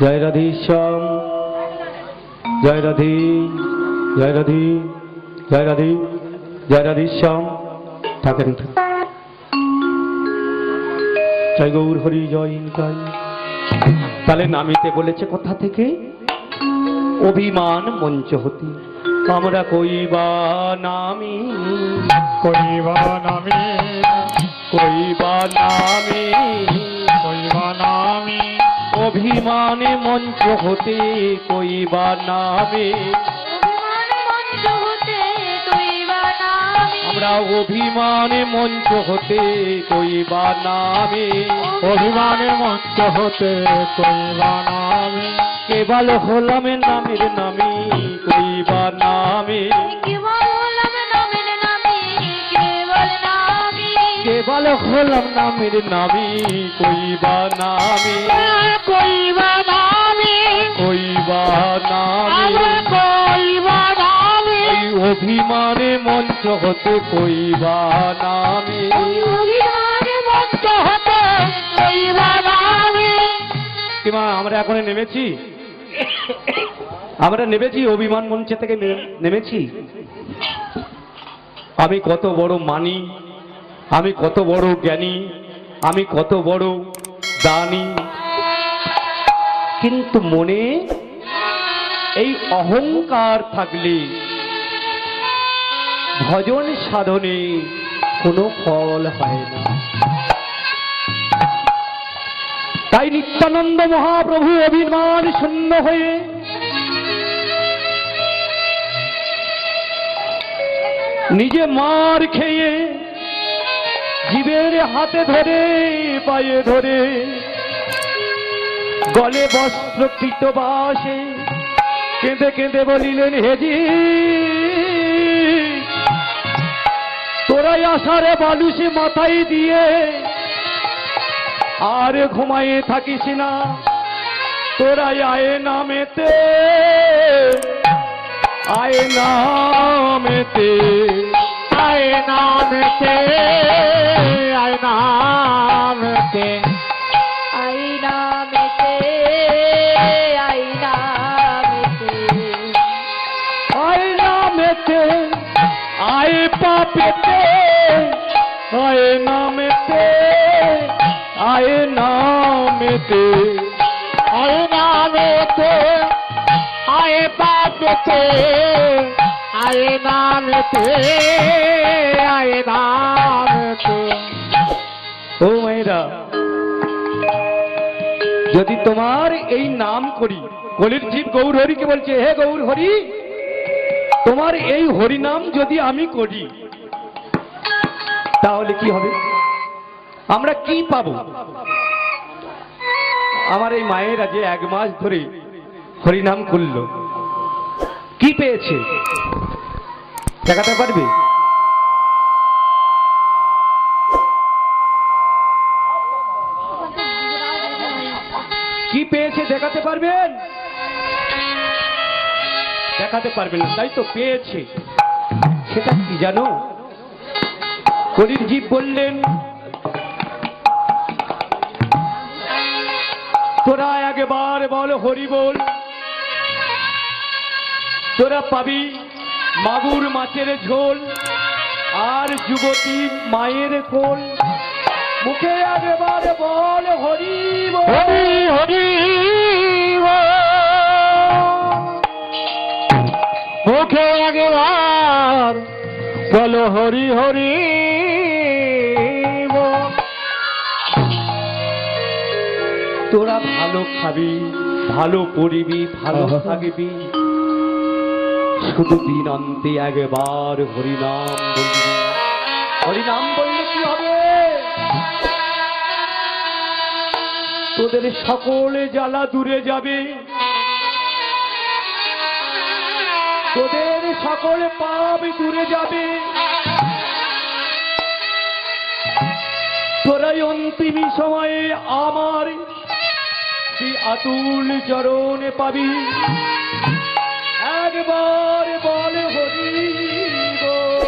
জয় রাধে শ্যাম জয় রাধি জয় রাধি জয় রাধি জয় রাধে শ্যাম থাকেন। জয় গৌর হরি জয় জয় তাহলে নামিতে বলেছে কোথা থেকে? অভিমান মঞ্চ হতে। আমরা কইবা নামে। কইবা নামি। কইবা নামে। অভিমানে মঞ্চ হতে কইবা নামে। আমরা অভিমানে মঞ্চ হতে কইবা নামে। অভিমানে মঞ্চ হতে কইবা নামে। কেবল হলাম নামের নামে কইবা নামে। কেবল হলাম নামের নামে কইবা নামে। কইবা নামে। কইবা আমরা নামে কইবা নামে। ওই অভিমানে মঞ্চ হতে কইবা নামি। অভিমানে মঞ্চ হতে কইবা নামে। কিমা আমরা এখন নেমেছি? আমরা নেমেছি অভিমান মঞ্চ থেকে নেমেছি? আমি কত বড় মানি। আমি কত বড় জ্ঞানী, আমি কত বড় দানি। কিন্তু মনে এই অহংকার থাকলে ভজন সাধনে কোনো ফল হয় না। তাই নিত্যানন্দ মহাপ্রভু অভিমান শূন্য হয়ে নিজে মার খেয়ে জীবের হাতে ধরে, পায়ে ধরে। গলে বস্ত্র কৃতবাসে কেঁদে কেঁদে বলিলেন হেজি তোরাই আসারে বালুসে মাথায় দিয়ে আর ঘুমায়ে থাকিস না। তোরাই আয়ে নামেতে আয়ে নামেতে। আয় নামেতে আয় নামেতে আই নামেতে আই নামেতে আয়ে নামেতে আয়ে পাপেতে আয়ে নামেতে আয়ে নামেতে আয় নামেতে বাপতে আয় নামেতে আয় নামেতে ও মায়েরা, যদি তোমার এই নাম করি, কলির জীব গৌর হরিকে বলছে, হে গৌর হরি, তোমার এই হরি নাম যদি আমি করি, তাহলে কি হবে? আমরা কি পাবো? আমার এই মায়েরা যে এক মাস ধরে হরিনাম করল, কি পেয়েছে? দেখাতে পারবে? কি পেয়েছে দেখাতে পারবেন? দেখাতে পারবেন না, তাই তো পেয়েছে। সেটা কি জানো? করির জীব বললেন, তোরা একবার বল হরি বল, তোরা পাবি? মাগুর মাছের ঝোল আর যুবতী মায়ের কোল। মুখে একবার বল হরি হরি হরি মুখে আগেবার বল হরি হরি। তোরা ভালো খাবি ভালো পড়িবি ভালো থাকবি। শুধু দিন অন্তে একবার হরিনাম বলবি হরিনাম বললে কি হবে? তোদের সকলে জ্বালা দূরে যাবে। তোদের সকলে পাপ দূরে যাবে। তোরাই অন্তিম সময়ে আমার সেই আতুল চরণে পাবি। একবার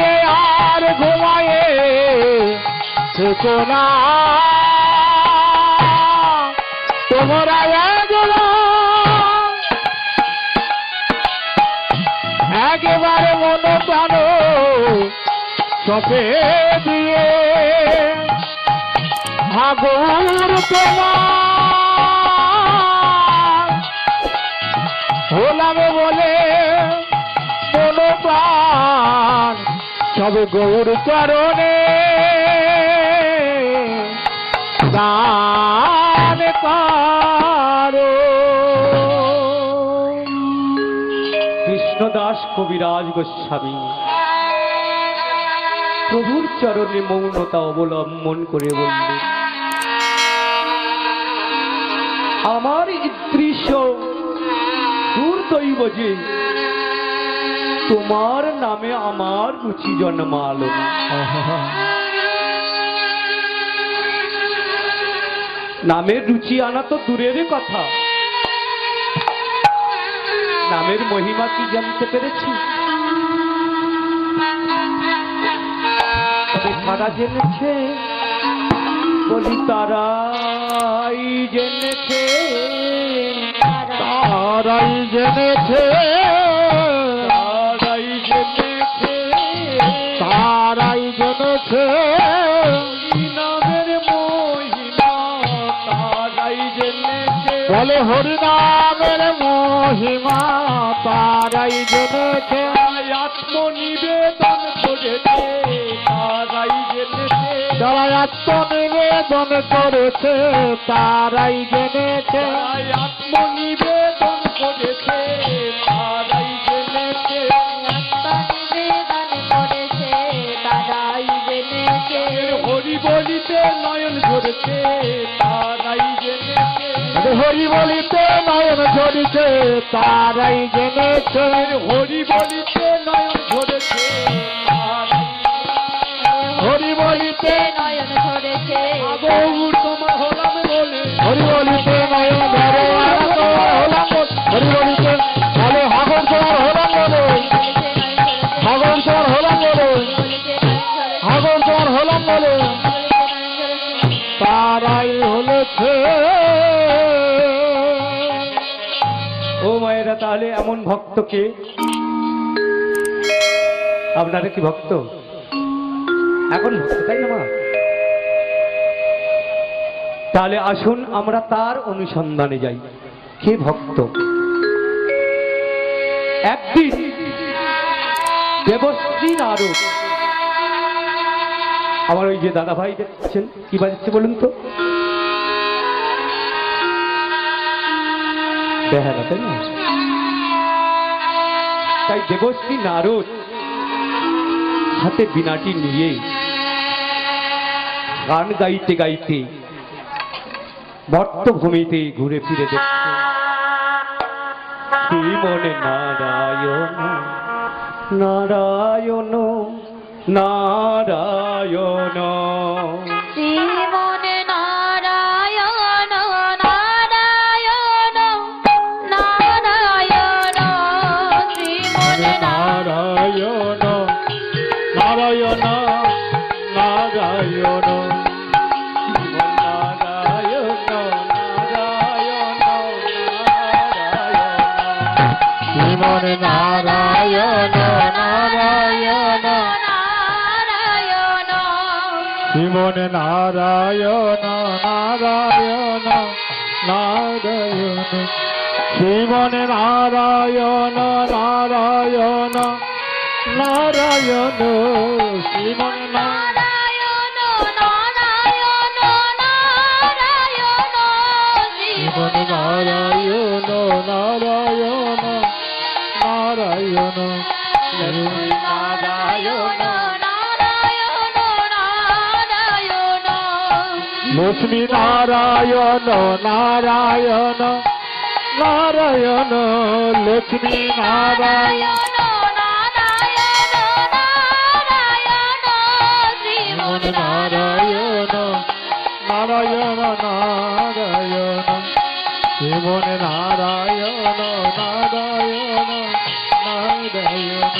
দিয়ে আর ঘুমায়ে থেকো না। তোমরা একেবারে মন প্রাণ চোখে দিয়ে হাগুর তোমার সব গৌর চরণে দান কারও কৃষ্ণদাস কবিরাজ গোস্বামী, প্রভুর চরণে মৌনতা অবলম্বন করে বললেন আমার দৃশ্য দূর দৈব যে তোমার নামে আমার রুচি জন্মালো। নামের রুচি আনা তো দূরের কথা। নামের মহিমা কি জানতে পেরেছি? তারা জেনেছে, বলি তারাই জেনেছে। তারাই জেনেছে। বলে হরিনামের মহিমা তারাই জেনেছে আত্মনিবেদন করেছে তারাই জেনেছে। যারা আত্মনিবেদন করেছে তারাই জেনেছে। আত্মনিবেদন বলিতে নয়ন ঝরেছে তারাই জেনেছে হরি বলিতে নয়ন ঝরেছে হরি বলিতে নয়ন ভক্তকে? আপনারা কি ভক্ত? এখন ভক্ত তাই না মা? তাহলে আসুন আমরা তার অনুসন্ধানে যাই। কে ভক্ত? একদিন দেবশ্রী নারদ আমার ওই যে দাদা ভাই দেখছেন, কি বাজাচ্ছে বলুন তো? বেহারা, তাই না? তাই দেবশ্রী নারদ হাতে বিনাটি নিয়ে গান গাইতে গাইতে বর্তভূমিতে ঘুরে ফিরে দেখছে শ্রীমনে নারায়ণ নারায়ণ নারায়ণ। নারায়ণ নারায়ণ। শ্রীমন নারায়ণ নারায়ণ নারায়ণ। শ্রীমন নারায়ণ নারায়ণ নারায়ণ। শ্রীমন নারায়ণ নারায়ণ নারায়ণ। নারায়ণ নারায়ণ নারায়ণ লক্ষ্মী নারায়ণ নারায়ণ নারায়ণ, লক্ষ্মী নারায়ণ নারায়ণ নারায়ণ নারায়ণ নারায়ণ নারায়ণ নারায়ণ নারায়ণ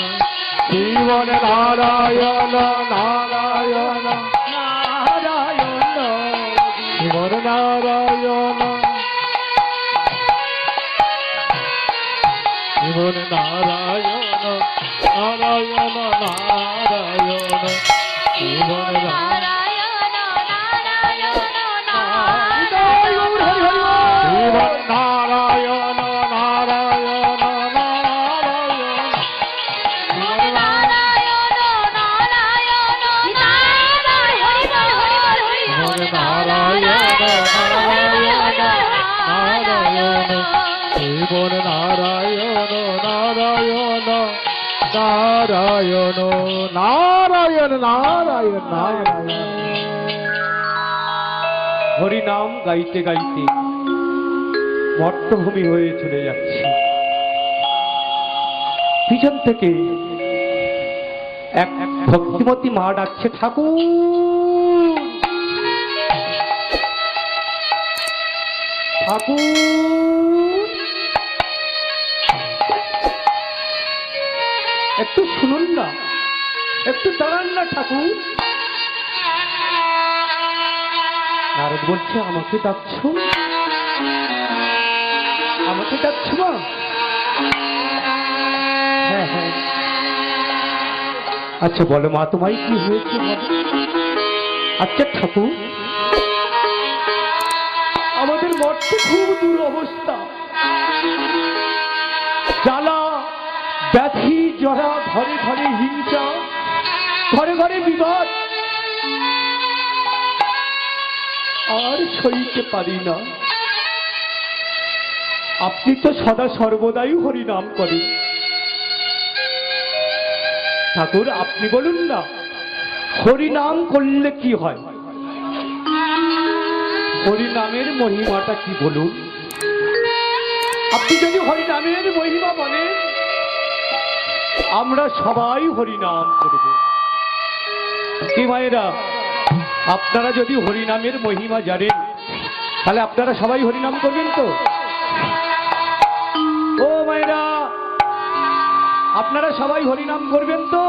জীবন নারায়ণ নারায়ণ নারায়ণ জীবন নারায়ণ জীবন নারায়ণ নারায়ণ নারায়ণ জীবন নারায়ণ নারায়ণ নারায়ণ নারায়ণ। হরি গাইতে গাইতে মর্তভূমি হয়ে চলে যাচ্ছে। পিছন থেকে এক ভক্তিমতী মা ডাকছে, ঠাকুর! ঠাকুর! একটু শুনুন না। একটু দাঁড়ান না, ঠাকুর। নারদ বলছে, আমাকে ডাকছ? আমাকে ডাকছ মা? হ্যাঁ হ্যাঁ। আচ্ছা বলো মা, তোমায় কি হয়েছে? আচ্ছা ঠাকুর। আমাদের মঠে খুব দূর অবস্থা জ্বালা, ব্যাধি ঘরে ঘরে হিংসা, ঘরে ঘরে বিবাদ। আর সইতে পারি না। আপনি তো সদা সর্বদাই হরিনাম করেন। ঠাকুর, আপনি বলুন না, হরিনাম করলে কি হয়? হরিনামের মহিমাটা কি বলুন? আপনি যদি হরিনামের মহিমা বলেন আমরা সবাই হরিনাম করব। কি মায়েরা, আপনারা যদি হরিনামের মহিমা জানেন, তাহলে আপনারা সবাই হরিনাম করবেন তো? ও মায়েরা, আপনারা সবাই হরিনাম করবেন তো?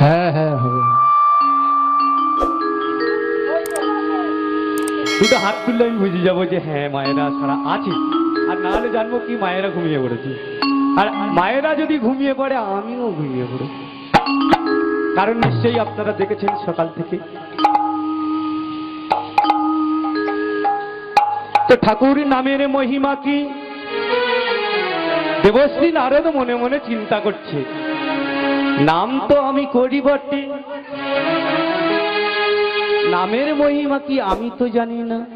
হ্যাঁ হ্যাঁ হবে। দুটো হাত তুললে আমি বুঝে যাব যে হ্যাঁ মায়েরা ছাড়া আছে। আর না হলে জানব কি মায়েরা ঘুমিয়ে পড়েছে। আর মায়েরা যদি ঘুমিয়ে পড়ে, আমিও ঘুমিয়ে পড়ে কারণ নিশ্চয়ই আপনারা দেখেছেন সকাল থেকে। তো ঠাকুর নামের মহিমা কি? দেবশ্রী নারদ মনে মনে চিন্তা করছে। নাম তো আমি করি বটে। নামের মহিমা কি আমি তো জানি না।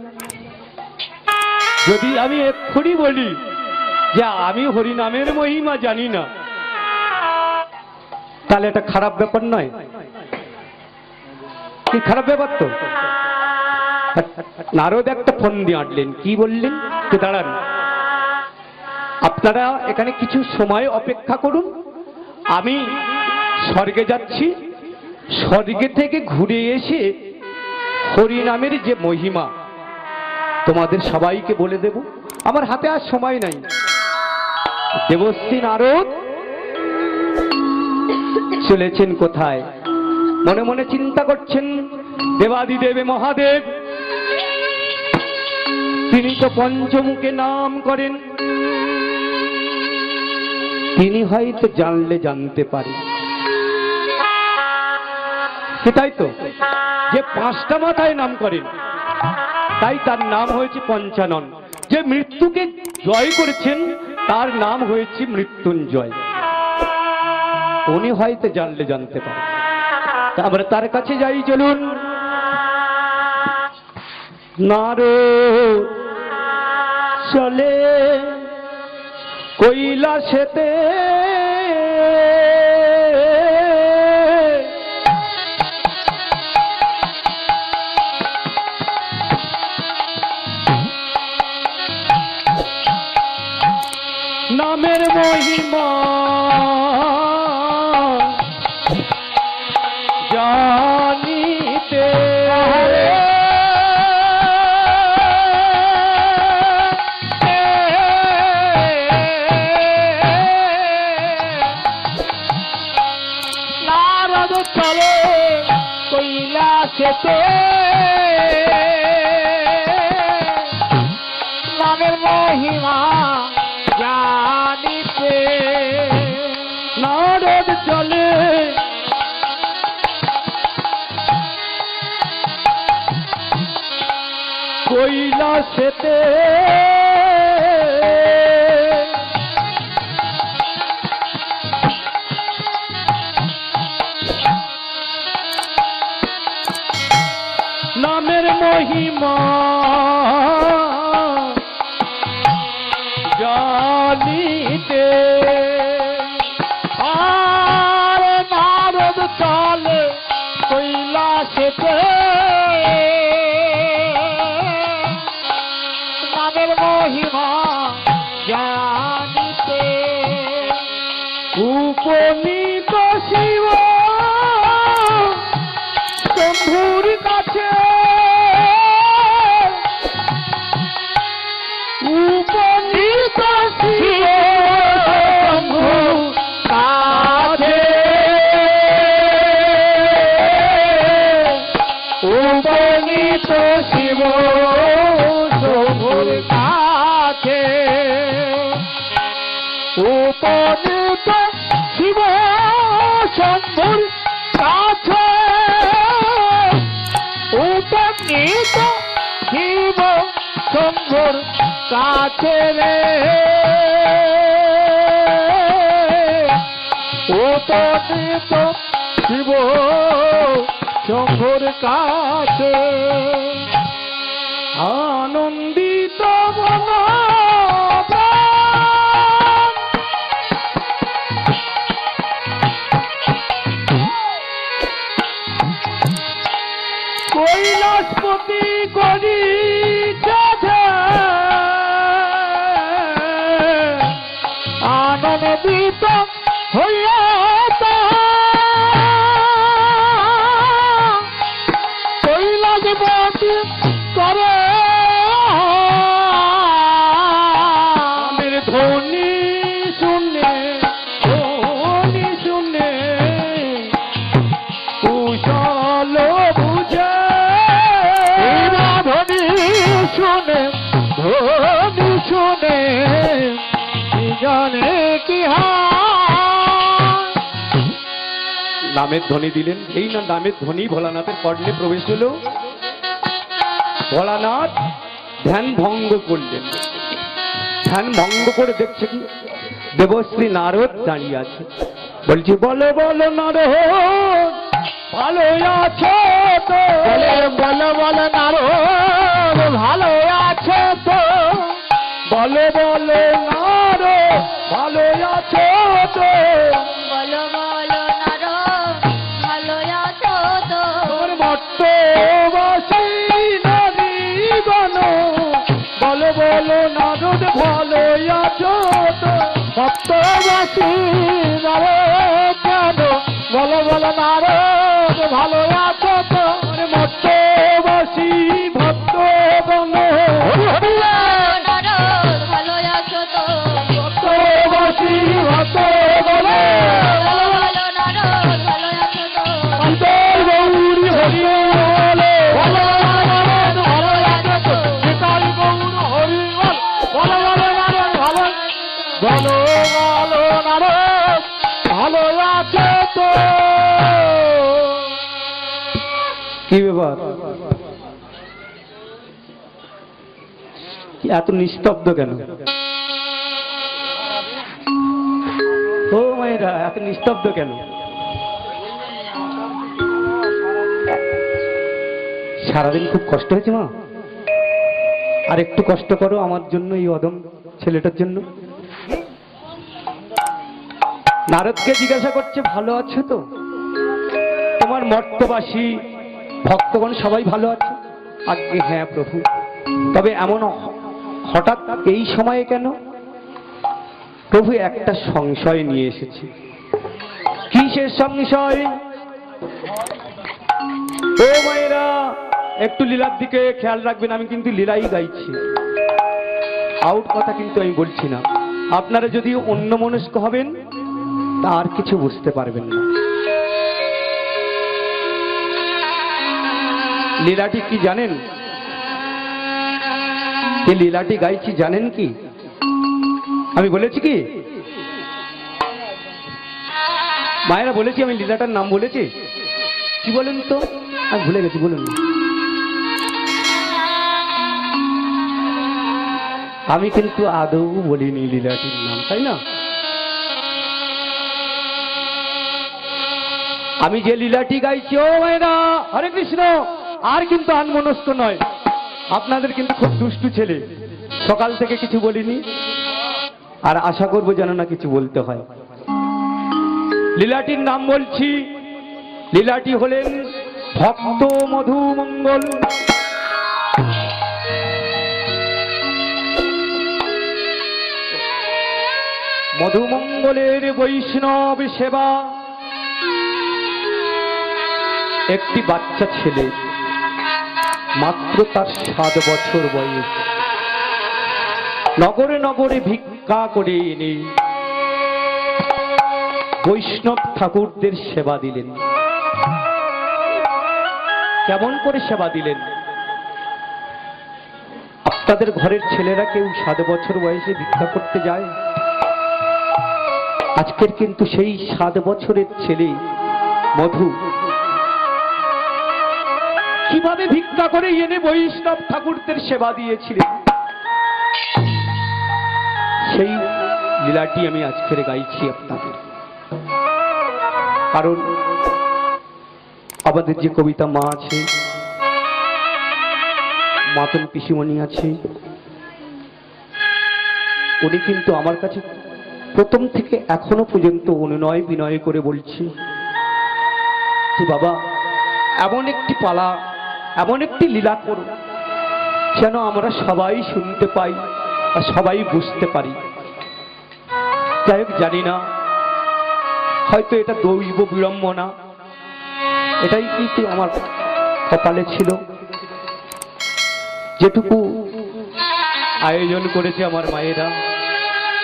যদি আমি এক্ষুনি বলি যে আমি হরি নামের মহিমা জানি না, তাহলে এটা খারাপ ব্যাপার নয়। কি খারাপ ব্যাপার তো? নারদ একটা ফোন দিয়ে আঁটলেন। কি বললেন? তো দাঁড়ান। আপনারা এখানে কিছু সময় অপেক্ষা করুন। আমি স্বর্গে যাচ্ছি। স্বর্গে থেকে ঘুরে এসে হরিনামের যে মহিমা তোমাদের সবাইকে বলে দেব, আমার হাতে আর সময় নাই। দেবশ্রী নারদ চলেছেন কোথায়? মনে মনে চিন্তা করছেন, দেবাদিদেবে মহাদেব, তিনি তো পঞ্চমুখে নাম করেন। তিনি হয়তো জানলে জানতে পারেন সেটাই তো? যে পাঁচটা মাথায় নাম করেন। তাই তার নাম হয়েছে পঞ্চানন। যে মৃত্যুকে জয় করেছেন, তার নাম হয়েছে মৃত্যুঞ্জয়। উনি হয়তো জানলে জানতে পারেন তা আমরা তার কাছে যাই, চলুন। নারো চলে। কৈলাসেতে নামের চলে। কৈলাসেতে নামের মহিমা শিব। শম্ভুর কাছে কাছে রে উপনীত শিব শম্ভুর কাছে। আনন্দিত মন কৈলাসপতি করি কি নামের ধ্বনি দিলেন এই না নামের ধ্বনি ভোলানাথের কর্ণে প্রবেশ হলো। ভোলানাথ ধ্যান ভঙ্গ করলেন। ধ্যান ভঙ্গ করে দেখছে কি? দেবশ্রী নারদ দাঁড়িয়ে আছে। বলছি বলো বলো নারদ ভালো আছো তো? বলে বলে বলে নারদ ভালো আছে তো? বলো বলো নারদ ভালো আছো তো বলো বলো নারদ ভালো আছো তো? তোর গণ। বলো বলো নারদ ভালো আছো তো? নারদ কেন? বলে বলে নারদ ভালো আছে তো? তোর এত নিস্তব্ধ কেন? ও মায়েরা, এত নিস্তব্ধ কেন? সারাদিন খুব কষ্ট হয়েছে মা। আর একটু কষ্ট করো আমার জন্য এই অদম ছেলেটার জন্য। নারদকে জিজ্ঞাসা করছে, ভালো আছো তো? তোমার মর্তবাসী, ভক্তগণ সবাই ভালো আছে? আজ্ঞে হ্যাঁ প্রভু। তবে এমন হঠাৎ এই সময়ে কেন? প্রভু একটা সংশয় নিয়ে এসেছে। কিসের সংশয়? ও মায়েরা, একটু লীলার দিকে খেয়াল রাখবেন, আমি কিন্তু লীলাই গাইছি। আউট কথা কিন্তু আমি বলছি না। আপনারা যদি অন্য মনস্ক হবেন, তার কিছু বুঝতে পারবেন না। লীলাটি কি জানেন? এই লীলাটি গাইছি, জানেন কি? আমি বলেছি কি? মায়েরা বলেছি, আমি লীলাটার নাম বলেছি। কি বলেন তো? আমি ভুলে গেছি, বলুন আমি কিন্তু আদৌ বলিনি লীলাটির নাম, তাই না? আমি যে লীলাটি গাইছি, ও মায়েরা, হরে কৃষ্ণ, আর কিন্তু আনমনস্ক নয়। আপনাদের কিন্তু খুব দুষ্টু ছেলে। সকাল থেকে কিছু বলিনি। আর আশা করব যেন না কিছু বলতে হয়। লীলাটির নাম বলছি, লীলাটি হলেন ভক্ত মধুমঙ্গল। মধুমঙ্গলের বৈষ্ণব সেবা। একটি বাচ্চা ছেলে। মাত্র তার সাত বছর বয়স। নগরে নগরে ভিক্ষা করে এনে বৈষ্ণব ঠাকুরদের সেবা দিলেন। কেমন করে সেবা দিলেন? আপনাদের ঘরের ছেলেরা কেউ সাত বছর বয়সে ভিক্ষা করতে যায়? আজকের কিন্তু সেই সাত বছরের ছেলে মধু। কীভাবে ভিক্ষা করে এনে বৈষ্ণব ঠাকুরদের সেবা দিয়েছিলেন? সেই লীলাটি আমি আজকের গাইছি আপনাদের। কারণ আমাদের যে কবিতা মা আছে, মাতন পিসিমণি আছে, উনি কিন্তু আমার কাছে প্রথম থেকে এখনও পর্যন্ত অনুনয় বিনয় করে বলছি বাবা, এমন একটি পালা এমন একটি লীলা করুন, যেন আমরা সবাই শুনতে পাই আর সবাই বুঝতে পারি। যাই হোক, জানি না, হয়তো এটা দৈব বিড়ম্বনা এটাই কিন্তু আমার কপালে ছিল। যেটুকু আয়োজন করেছে আমার মায়েরা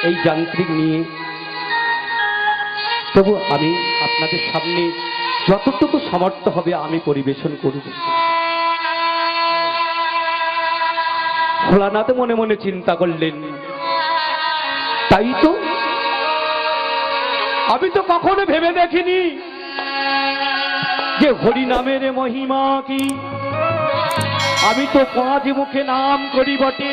এই যান্ত্রিক নিয়ে। তবু আমি আপনাদের সামনে যতটুকু সমর্থ হবে, আমি পরিবেশন করব। ভোলানাথ মনে মনে চিন্তা করলেন। তাই তো? আমি তো কখনো ভেবে দেখিনি যে হরি নামের মহিমা কি। আমি তো পাঁচ মুখে নাম করি বটে।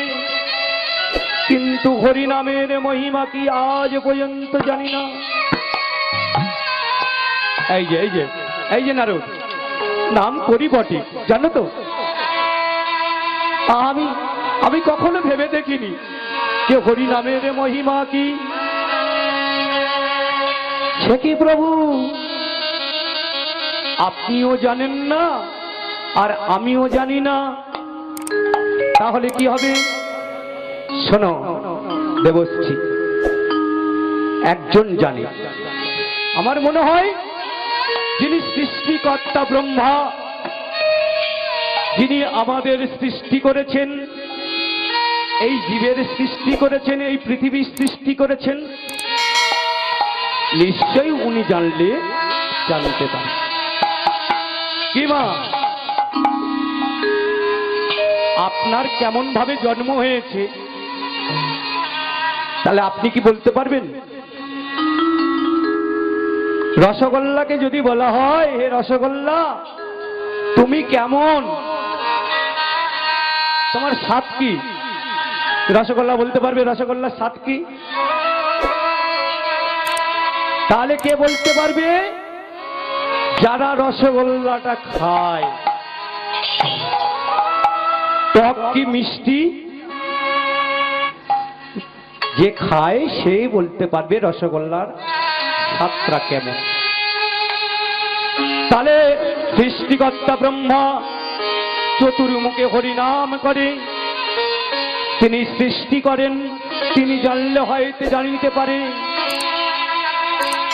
কিন্তু হরি নামের মহিমা কি আজ পর্যন্ত জানি না। এই যে এই যে এই যে নারদ, নাম করি বটে, জানো তো? আমি আমি কখনো ভেবে দেখিনি। যে হরি নামের মহিমা কি? সে কি প্রভু? আপনিও জানেন না, আর আমিও জানি না। তাহলে কি হবে? শোনো, দেবশ্রী, একজন জানে। আমার মনে হয়, যিনি সৃষ্টিকর্তা ব্রহ্মা, যিনি আমাদের সৃষ্টি করেছেন এই জীবের সৃষ্টি করেছেন, এই পৃথিবীর সৃষ্টি করেছেন। নিশ্চয়ই উনি জানলে জানতে পারেন। কি মা? আপনার কেমন ভাবে জন্ম হয়েছে? তাহলে আপনি কি বলতে পারবেন? রসগোল্লাকে যদি বলা হয়, হে রসগোল্লা, তুমি কেমন? তোমার স্বাদ কি? রসগোল্লা বলতে পারবে রসগোল্লার স্বাদ কি? তাহলে কে বলতে পারবে? যারা রসগোল্লাটা খায়। টক কি মিষ্টি? যে খায়, সে বলতে পারবে রসগোল্লার স্বাদটা কেমন। তাহলে সৃষ্টিকর্তা ব্রহ্মা চতুর্মুখে হরিনাম করে। তিনি সৃষ্টি করেন, তিনি জানলে হয়তো জানিতে পারে।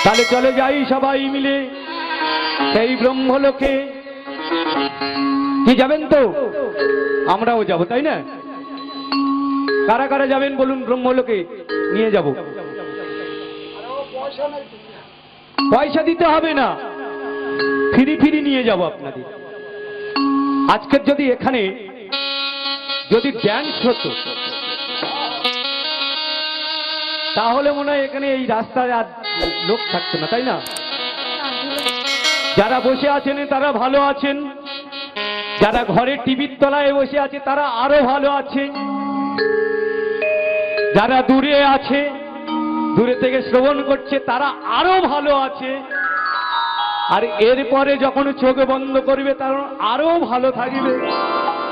তাহলে চলে যাই সবাই মিলে। সেই ব্রহ্মলোকে। কি যাবেন তো? আমরাও যাব, তাই না? কারা কারা যাবেন বলুন ব্রহ্মলোকে? নিয়ে যাব। পয়সা দিতে হবে না। ফিরি ফিরি নিয়ে যাব আপনাদের। আজকের যদি এখানে যদি ড্যান্স হতো তাহলে মনে হয় এখানে এই রাস্তায় আর লোক থাকতো না, তাই না? যারা বসে আছেন, তারা ভালো আছেন। যারা ঘরে টিভির তলায় বসে আছে, তারা আরও ভালো আছে। যারা দূরে আছে, দূরে থেকে শ্রবণ করছে, তারা আরও ভালো আছে। আর এরপরে যখন চোখ বন্ধ করবে, তারা আরও ভালো থাকবে।